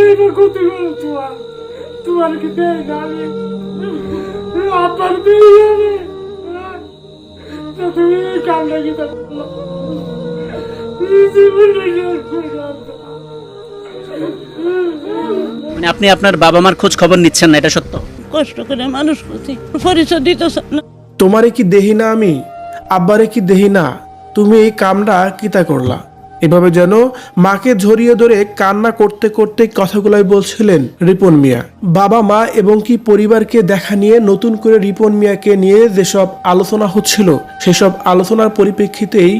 এইবার কত গেল তোমার? তোমার কি দেয় না আমি? আব্বার দিয়ে যাবে তা তুমি এই কামটা কি তা। মানে আপনি আপনার বাবা মার খোঁজ খবর নিচ্ছেন না এটা সত্য? কষ্ট করে মানুষ করছি পরিচয় দিতে না। তোমারে কি দেহি না আমি? আব্বারে কি দেহি না? তুমি এই কামটা কিতা করলা? এভাবে যেন মাকে ঝরিয়ে ধরে কান্না করতে করতে কথাগুলাই বলছিলেন রিপন মিয়া। বাবা, মা এবং কি পরিবারকে দেখা নিয়ে নতুন করে রিপন মিয়াকে নিয়ে যেসব আলোচনা হচ্ছিল, সেসব আলোচনার পরিপ্রেক্ষিতেই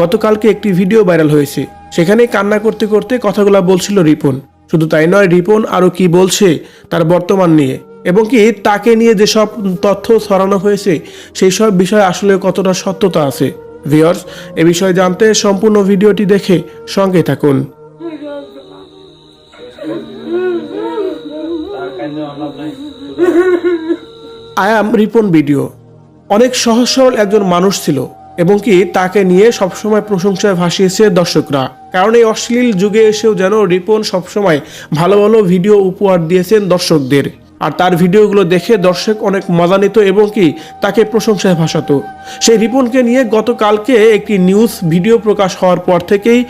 গতকালকে একটি ভিডিও ভাইরাল হয়েছে। সেখানে কান্না করতে করতে কথাগুলা বলছিল রিপন। শুধু তাই নয়, রিপন আরও কি বলছে তার বর্তমান নিয়ে এবং কি তাকে নিয়ে যেসব তথ্য ছড়ানো হয়েছে, সেই সব বিষয়ে আসলে কতটা সত্যতা আছে। ভিওর্স এ বিষয়ে জানতে সম্পূর্ণ ভিডিওটি দেখে সঙ্গে থাকুন। আয়াম রিপন ভিডিও অনেক সহজ সরল একজন মানুষ ছিল এবং কি তাকে নিয়ে সবসময় প্রশংসায় ভাসিয়েছে দর্শকরা। কারণ এই অশ্লীল যুগে এসেও যেন রিপন সবসময় ভালো ভালো ভিডিও উপহার দিয়েছেন দর্শকদের। আর তার ভিডিওগুলো দেখে দর্শক অনেক মজা নিত এবং কি তাকে প্রশংসায় ভাসাতো। সেই রিপনকে নিয়ে গতকালকে একটি নিউজ ভিডিও প্রকাশ হওয়ার পর থেকেই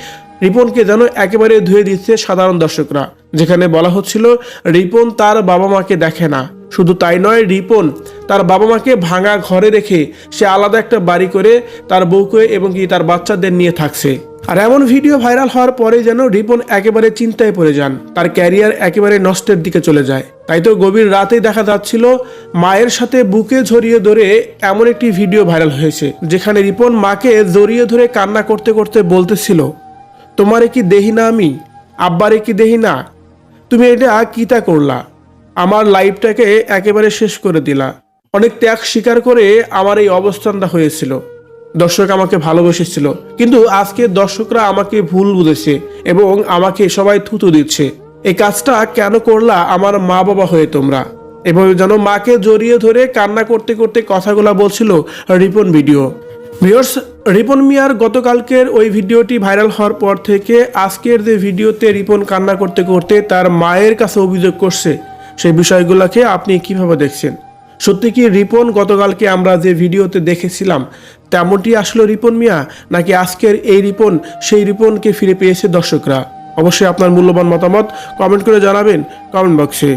রিপনকে যেন একেবারে ধুয়ে দিচ্ছে সাধারণ দর্শকরা। যেখানে বলা হচ্ছিল, রিপন তার বাবা মাকে দেখে না। শুধু তাই নয়, রিপন তার বাবা মাকে ভাঙা ঘরে রেখে সে আলাদা একটা বাড়ি করে তার বউকে এবং কি তার বাচ্চাদের নিয়ে থাকছে। আর এমন ভিডিও ভাইরাল হওয়ার পরে যেন রিপন একেবারে চিন্তায় পড়ে যান। তার ক্যারিয়ার একেবারে নষ্টের দিকে চলে যায়। তাই তো গভীর রাতেই দেখা যাচ্ছিল মায়ের সাথে বুকে ঝরিয়ে ধরে এমন একটি ভিডিও ভাইরাল হয়েছে, যেখানে রিপন মাকে জড়িয়ে ধরে কান্না করতে করতে বলতেছিল, তোমারে কি দেহি না আমি? আব্বারে কি দেহি না? তুমি এটা কিতা করলা? আমার লাইফটাকে একেবারে শেষ করে দিলা। অনেক ত্যাগ স্বীকার করে আমার এই অবস্থানটা হয়েছিল। দর্শক আমাকে ভালোবেসেছিল। কিন্তু আজকে দর্শকরা আমাকে ভুল বুঝেছে এবং আমাকে সবাই থুতু দিচ্ছে। এই কাজটা কেন করলা আমার মা বাবা হয়ে তোমরা? এভাবে যেন মাকে জড়িয়ে ধরে কান্না করতে করতে কথাগুলা বলছিল রিপন ভিডিও। ভিউয়ার্স, রিপন মিয়ার গতকালকের ওই ভিডিওটি ভাইরাল হওয়ার পর থেকে আজকের যে ভিডিওতে রিপন কান্না করতে করতে তার মায়ের কাছে অভিযোগ করছে। সেই বিষয়গুলোকে আপনি কীভাবে দেখছেন? সত্যি কি রিপন গতকালকে আমরা যে ভিডিওতে দেখেছিলাম, তেমনটি আসলো রিপন মিয়া? নাকি আজকের এই রিপন, সেই রিপনকে ফিরে পেয়েছে দর্শকরা? অবশ্যই আপনার মূল্যবান মতামত কমেন্ট করে জানাবেন কমেন্ট বক্সে।